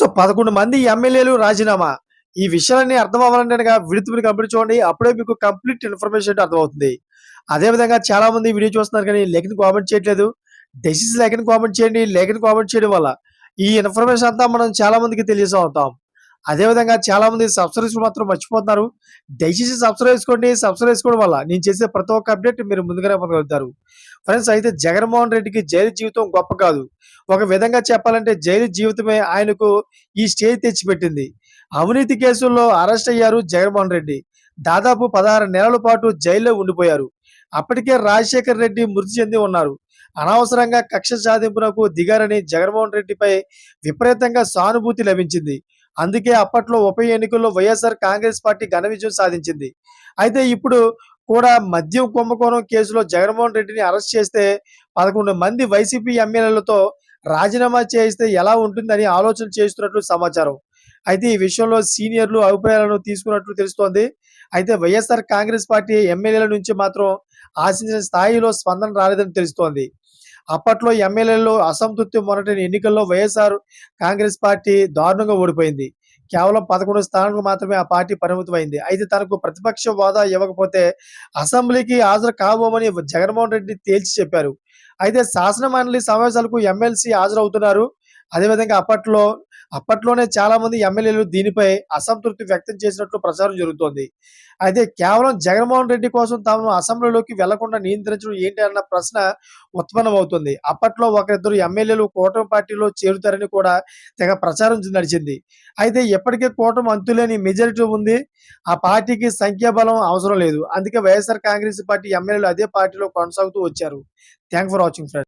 So పదకొండు మంది ఎమ్మెల్యేలు రాజీనామా? ఈ విషయాలన్నీ అర్థం అవ్వాలంటే విడుతు మీరు కంప్లీట్ చూడండి. అప్పుడే మీకు కంప్లీట్ ఇన్ఫర్మేషన్ అర్థమవుతుంది. అదే విధంగా చాలా మంది వీడియో చూస్తున్నారు కానీ లేఖని కామెంట్ చేయట్లేదు. డెసిస్ లేఖని కామెంట్ చేయండి. లేఖని కామెంట్ చేయడం వల్ల ఈ ఇన్ఫర్మేషన్ అంతా మనం చాలా మందికి తెలియజేస్తూ ఉంటాం. అదేవిధంగా చాలామంది చాలా మంది సబ్స్క్రైబ్ మాత్రం మర్చిపోతున్నారు. దయచేసి సబ్స్క్రైబ్ చేసుకోండి సబ్స్క్రైబ్ చేసుకోవడం వల్ల నేను చేసే ప్రతి ఒక్క అప్డేట్ మీరు ముందుగానే పొందగలుగుతారు. ఫ్రెండ్స్ అయితే జగన్మోహన్ రెడ్డికి జైలు జీవితం గొప్ప కాదు. ఒక విధంగా చెప్పాలంటే జైలు జీవితమే ఆయనకు ఈ స్టేజ్ తెచ్చిపెట్టింది. అవినీతి కేసుల్లో అరెస్ట్ అయ్యారు జగన్మోహన్ రెడ్డి. దాదాపు పదహారు నెలల పాటు జైల్లో ఉండిపోయారు. అప్పటికే రాజశేఖర్ రెడ్డి మృతి చెంది ఉన్నారు. అనవసరంగా కక్ష సాధింపునకు దిగారని జగన్మోహన్ రెడ్డిపై విపరీతంగా సానుభూతి లభించింది. అందుకే అప్పట్లో ఉప ఎన్నికల్లో వైఎస్ఆర్ కాంగ్రెస్ పార్టీ ఘన విజయం సాధించింది. అయితే ఇప్పుడు కూడా మద్యం కుంభకోణం కేసులో జగన్మోహన్ రెడ్డిని అరెస్ట్ చేస్తే పదకొండు మంది వైసీపీ ఎమ్మెల్యేలతో రాజీనామా చేయిస్తే ఎలా ఉంటుందని ఆలోచన చేస్తున్నట్లు సమాచారం. అయితే ఈ విషయంలో సీనియర్లు అభిప్రాయాలను తీసుకున్నట్లు తెలుస్తోంది. అయితే వైఎస్ఆర్ కాంగ్రెస్ పార్టీ ఎమ్మెల్యేల నుంచి మాత్రం ఆశించిన స్థాయిలో స్పందన రాలేదని తెలుస్తోంది. అప్పట్లో ఎమ్మెల్యేలు అసంతృప్తి మొన్నటి ఎన్నికల్లో వైఎస్ఆర్ కాంగ్రెస్ పార్టీ దారుణంగా ఓడిపోయింది. కేవలం పదకొండు స్థానాలకు మాత్రమే ఆ పార్టీ పరిమితమైంది. అయితే తనకు ప్రతిపక్ష హోదా ఇవ్వకపోతే అసెంబ్లీకి హాజరు కాబోమని జగన్మోహన్ రెడ్డి తేల్చి చెప్పారు. అయితే శాసన మండలి సమావేశాలకు ఎమ్మెల్సీ హాజరవుతున్నారు. అదేవిధంగా అప్పట్లో అప్పట్లోనే చాలా మంది ఎమ్మెల్యేలు దీనిపై అసంతృప్తి వ్యక్తం చేసినట్లు ప్రచారం జరుగుతోంది. అయితే కేవలం జగన్మోహన్ రెడ్డి కోసం తాము అసెంబ్లీలోకి వెళ్ళకుండా నియంత్రించడం ఏంటి అన్న ప్రశ్న ఉత్పన్నమవుతుంది. అప్పట్లో ఒకరిద్దరు ఎమ్మెల్యేలు కూటమి పార్టీలో చేరుతారని కూడా తెగ ప్రచారం నడిచింది. అయితే ఎప్పటికే కూటమి అంతులేని మెజారిటీ ఉంది. ఆ పార్టీకి సంఖ్యాబలం అవసరం లేదు. అందుకే వైఎస్ఆర్ కాంగ్రెస్ పార్టీ ఎమ్మెల్యేలు అదే పార్టీలో కొనసాగుతూ వచ్చారు. Thank for watching friend